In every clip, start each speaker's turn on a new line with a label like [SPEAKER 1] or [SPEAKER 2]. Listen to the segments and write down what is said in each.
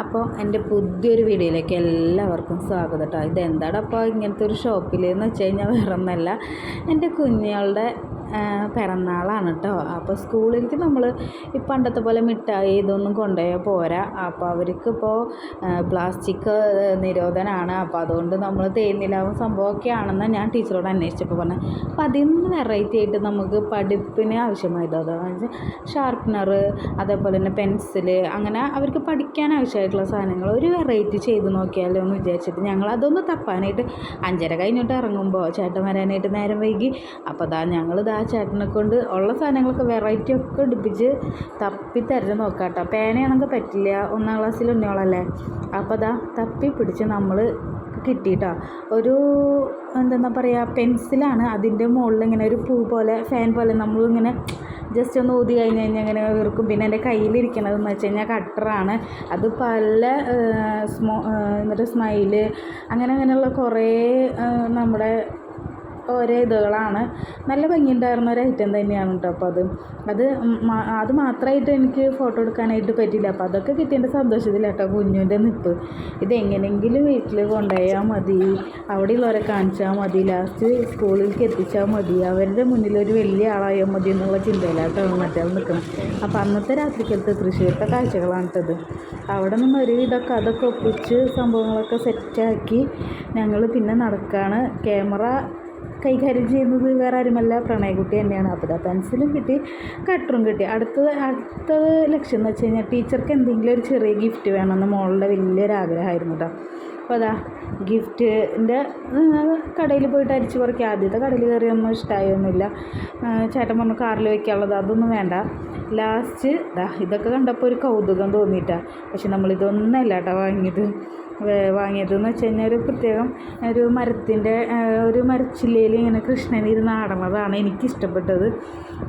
[SPEAKER 1] അപ്പോൾ എന്റെ പുതിയൊരു വീഡിയോയിലേക്ക് എല്ലാവർക്കും സ്വാഗതം കേട്ടോ ഇതെന്താണ് അപ്പോൾ ഇങ്ങനത്തെ ഒരു ഷോപ്പിൽ എന്ന് വെച്ച് കഴിഞ്ഞാൽ വേറെ ഒന്നല്ല എന്റെ കുഞ്ഞുങ്ങളുടെ പിറന്നാളാണ് കേട്ടോ അപ്പോൾ സ്കൂളിലേക്ക് നമ്മൾ ഈ പണ്ടത്തെ പോലെ മിഠായി ഇതൊന്നും കൊണ്ടുപോയാൽ പോരാ. അപ്പോൾ അവർക്കിപ്പോൾ പ്ലാസ്റ്റിക് നിരോധനമാണ് അപ്പോൾ അതുകൊണ്ട് നമ്മൾ തേനിലാവും സംഭവമൊക്കെ ആണെന്ന് ഞാൻ ടീച്ചറോട് അന്വേഷിച്ചപ്പോൾ പറഞ്ഞു. അപ്പോൾ അതിൽ നിന്ന് വെറൈറ്റി ആയിട്ട് നമുക്ക് പഠിപ്പിന് ആവശ്യമായത്? വെച്ചാൽ ഷാർപ്പനർ അതേപോലെ തന്നെ പെൻസിൽ അങ്ങനെ അവർക്ക് പഠിക്കാൻ ആവശ്യമായിട്ടുള്ള സാധനങ്ങൾ ഒരു വെറൈറ്റി ചെയ്ത് നോക്കിയാലോ എന്ന് വിചാരിച്ചിട്ട് ഞങ്ങൾ അതൊന്ന് തപ്പാനായിട്ട് അഞ്ചര കഴിഞ്ഞിട്ട് ഇറങ്ങുമ്പോൾ ചേട്ടൻ വരാനായിട്ട് നേരം വൈകി. അപ്പോൾ അതാ ഞങ്ങൾ ദാ ചേട്ടനെ കൊണ്ട് ഉള്ള സാധനങ്ങളൊക്കെ വെറൈറ്റി ഒക്കെ എടുപ്പിച്ച് തപ്പി തിരഞ്ഞ് നോക്കാം കേട്ടോ പേനയാണെങ്കിൽ പറ്റില്ല. ഒന്നാം ക്ലാസ്സിൽ ഉണ്ണിയോളല്ലേ അപ്പോൾ അതാ തപ്പി പിടിച്ച് നമ്മൾ കിട്ടിയിട്ടോ ഒരു എന്താ പറയുക പെൻസിലാണ് അതിന്റെ മുകളിൽ ഇങ്ങനെ ഒരു പൂ പോലെ ഫാൻ പോലെ നമ്മളിങ്ങനെ ജസ്റ്റ് ഒന്ന് ഊതി കഴിഞ്ഞ് കഴിഞ്ഞാൽ ഇങ്ങനെ വീർക്കും പിന്നെ എന്റെ കയ്യിലിരിക്കണതെന്ന് വെച്ച് കഴിഞ്ഞാൽ കട്ടറാണ് അത് പല സ്മോ എന്നിട്ട് സ്മൈൽ അങ്ങനെ അങ്ങനെയുള്ള കുറേ നമ്മുടെ ഓരോ ഇതുകളാണ്. നല്ല ഭംഗിയുണ്ടായിരുന്ന ഒരു ഐറ്റം തന്നെയാണ് കേട്ടോ അപ്പോൾ അത്. അത് അത് മാത്രമായിട്ട് എനിക്ക് ഫോട്ടോ എടുക്കാനായിട്ട് പറ്റില്ല അപ്പോൾ അതൊക്കെ കിട്ടിയതിന്റെ സന്തോഷത്തില്ല കേട്ടോ നിപ്പ്. ഇത് എങ്ങനെയെങ്കിലും വീട്ടിൽ കൊണ്ടുപോയാൽ മതി. അവിടെയുള്ളവരെ കാണിച്ചാൽ മതി. ലാസ്റ്റ് സ്കൂളിലേക്ക് എത്തിച്ചാൽ മതി. അവരുടെ മുന്നിൽ ഒരു വലിയ ആളായാൽ മതി എന്നുള്ള ചിന്തയിലാട്ടോ മറ്റേ നിൽക്കണം അപ്പോൾ അന്നത്തെ രാത്രിക്കലത്തെ തൃശ്ശൂരത്തെ കാഴ്ചകളാണ് കേട്ടത് അവിടെ നിന്ന് ഒരുവിധമൊക്കെ അതൊക്കെ ഒപ്പിച്ച് സംഭവങ്ങളൊക്കെ സെറ്റാക്കി ഞങ്ങൾ പിന്നെ നടക്കുകയാണ് ക്യാമറ കൈകാര്യം ചെയ്യുന്നത് വേറെ ആരുമല്ല പ്രണയകുട്ടി തന്നെയാണ്. അപ്പോൾ പെൻസിലും കിട്ടി കട്ടറും കിട്ടി. അടുത്തത് അടുത്ത ലക്ഷ്യം എന്ന് വെച്ച് കഴിഞ്ഞാൽ ടീച്ചർക്ക് എന്തെങ്കിലും ഒരു ചെറിയ ഗിഫ്റ്റ് വേണമെന്ന് മോളുടെ വലിയൊരു ആഗ്രഹമായിരുന്നു കേട്ടോ അപ്പോൾ അതാ ഗിഫ്റ്റിന്റെ കടയിൽ പോയിട്ട് അരിച്ചു പറക്കി ആദ്യത്തെ കടയിൽ കയറിയൊന്നും ഇഷ്ടമായൊന്നുമില്ല ചേട്ടൻ പറഞ്ഞു കാറിൽ വയ്ക്കാനുള്ളത് അതൊന്നും വേണ്ട. ലാസ്റ്റ് ഇതാ ഇതൊക്കെ കണ്ടപ്പോൾ ഒരു കൗതുകം തോന്നിയിട്ടാണ് പക്ഷെ നമ്മളിതൊന്നല്ല കേട്ടോ വാങ്ങിയത്. വേ- വാങ്ങിയതെന്ന് വെച്ച് കഴിഞ്ഞാൽ ഒരു പ്രത്യേകം ഒരു മരത്തിന്റെ ഒരു മരച്ചില്ലയിൽ ഇങ്ങനെ കൃഷ്ണൻ ഇരുന്ന് ആടണതാണ് എനിക്കിഷ്ടപ്പെട്ടത്.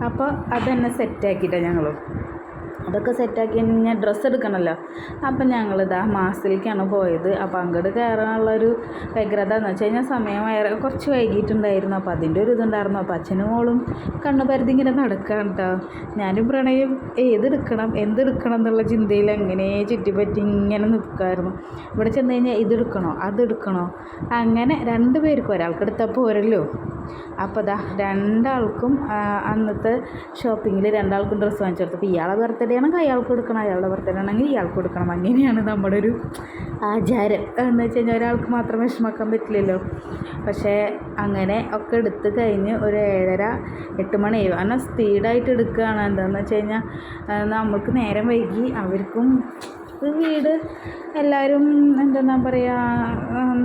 [SPEAKER 1] അപ്പോൾ അതെന്നെ സെറ്റാക്കിയിട്ടാണ് ഞങ്ങൾ അതൊക്കെ സെറ്റാക്കി കഴിഞ്ഞാൽ ഡ്രസ്സ് എടുക്കണമല്ലോ അപ്പം ഞങ്ങളിതാ മാസത്തിലേക്കാണ് പോയത്. അപ്പോൾ അങ്ങോട്ട് കയറാനുള്ളൊരു വ്യഗ്രത എന്ന് വെച്ച് കഴിഞ്ഞാൽ സമയം വേറെ കുറച്ച് വൈകിട്ടുണ്ടായിരുന്നു. അപ്പോൾ അതിന്റെ ഒരു ഇതുണ്ടായിരുന്നു. അപ്പോൾ അച്ഛനും മോളും കണ്ണു പരുതി ഇങ്ങനെ നടക്കുകയാണ് കേട്ടോ ഞാനും പ്രണയം ഏതെടുക്കണം എന്തെടുക്കണം എന്നുള്ള ചിന്തയിൽ എങ്ങനെ ചുറ്റിപ്പറ്റി ഇങ്ങനെ നിൽക്കുമായിരുന്നു ഇവിടെ ചെന്ന് കഴിഞ്ഞാൽ ഇതെടുക്കണോ അതെടുക്കണോ? അങ്ങനെ രണ്ട് പേർക്ക് ഒരാൾക്ക് എടുത്താൽ പോരല്ലോ. അപ്പോൾ ദാ രണ്ടാൾക്കും അന്നത്തെ ഷോപ്പിങ്ങിൽ രണ്ടാൾക്കും ഡ്രസ്സ് വാങ്ങിച്ചു കൊടുത്തു അപ്പോൾ ഇയാളെ ബർത്ത്ഡേ ആണെങ്കിൽ അയാൾക്ക് കൊടുക്കണം അയാളുടെ ബർത്ത്ഡേ ആണെങ്കിൽ ഇയാൾക്ക് കൊടുക്കണം. അങ്ങനെയാണ് നമ്മുടെ ഒരു ആചാരം. എന്ന് വെച്ച് കഴിഞ്ഞാൽ ഒരാൾക്ക് മാത്രം വിഷമാക്കാൻ പറ്റില്ലല്ലോ. പക്ഷേ അങ്ങനെ ഒക്കെ എടുത്ത് കഴിഞ്ഞ് ഒരു ഏഴര എട്ട് മണി കാരണം സ്പീഡായിട്ട് എടുക്കുകയാണ്. എന്താണെന്ന് വെച്ച് കഴിഞ്ഞാൽ നമ്മൾക്ക് നേരം വൈകി. അവർക്കും ഒരു വീട് എല്ലാവരും എന്താ പറയുക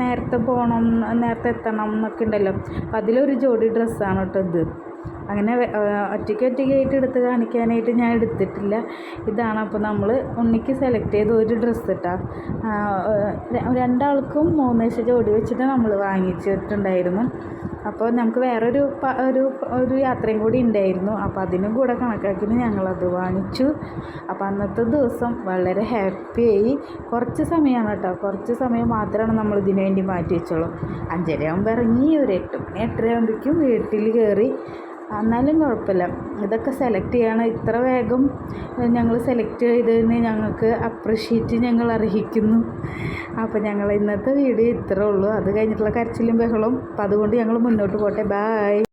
[SPEAKER 1] നേരത്തെ പോകണം നേരത്തെ എത്തണം എന്നൊക്കെ ഉണ്ടല്ലോ. അപ്പം അതിലൊരു ജോഡി ഡ്രസ്സാണ് കേട്ടോ ഇത്. അങ്ങനെ ഒറ്റയ്ക്ക് ഒറ്റയ്ക്കായിട്ട് എടുത്ത് കാണിക്കാനായിട്ട് ഞാൻ എടുത്തിട്ടില്ല. ഇതാണ് അപ്പോൾ നമ്മൾ ഉണ്ണിക്ക് സെലക്ട് ചെയ്ത ഒരു ഡ്രസ്സ് കേട്ടോ രണ്ടാൾക്കും മൂന്ന് ദിവസം ജോഡി വെച്ചിട്ട് നമ്മൾ വാങ്ങിച്ചിട്ടുണ്ടായിരുന്നു. അപ്പോൾ നമുക്ക് വേറൊരു ഒരു ഒരു യാത്രയും കൂടി ഉണ്ടായിരുന്നു. അപ്പോൾ അതിനും കൂടെ കണക്കാക്കിയിട്ട് ഞങ്ങളത് വാങ്ങിച്ചു. അപ്പോൾ അന്നത്തെ ദിവസം വളരെ ഹാപ്പിയായി കുറച്ച് സമയമാണ് കേട്ടോ. കുറച്ച് സമയം മാത്രമാണ് നമ്മൾ ഇതിനു വേണ്ടി മാറ്റി വെച്ചോളൂ. അഞ്ചരയാകുമ്പോൾ ഇറങ്ങി ഒരു എട്ട് മണി എട്ടര ആകുമ്പോഴേക്കും വീട്ടിൽ കയറി. എന്നാലും കുഴപ്പമില്ല. ഇതൊക്കെ സെലക്ട് ചെയ്യണം. ഇത്ര വേഗം ഞങ്ങൾ സെലക്ട് ചെയ്തതിന് ഞങ്ങൾക്ക് അപ്രിഷ്യേറ്റ് ഞങ്ങൾ അർഹിക്കുന്നു. അപ്പോൾ ഞങ്ങൾ ഇന്നത്തെ വീഡിയോ ഇത്രേ ഉള്ളൂ. അത് കഴിഞ്ഞിട്ടുള്ള കരച്ചിലും ബഹളവും. അപ്പം അതുകൊണ്ട് ഞങ്ങൾ മുന്നോട്ട് പോട്ടെ. ബായ്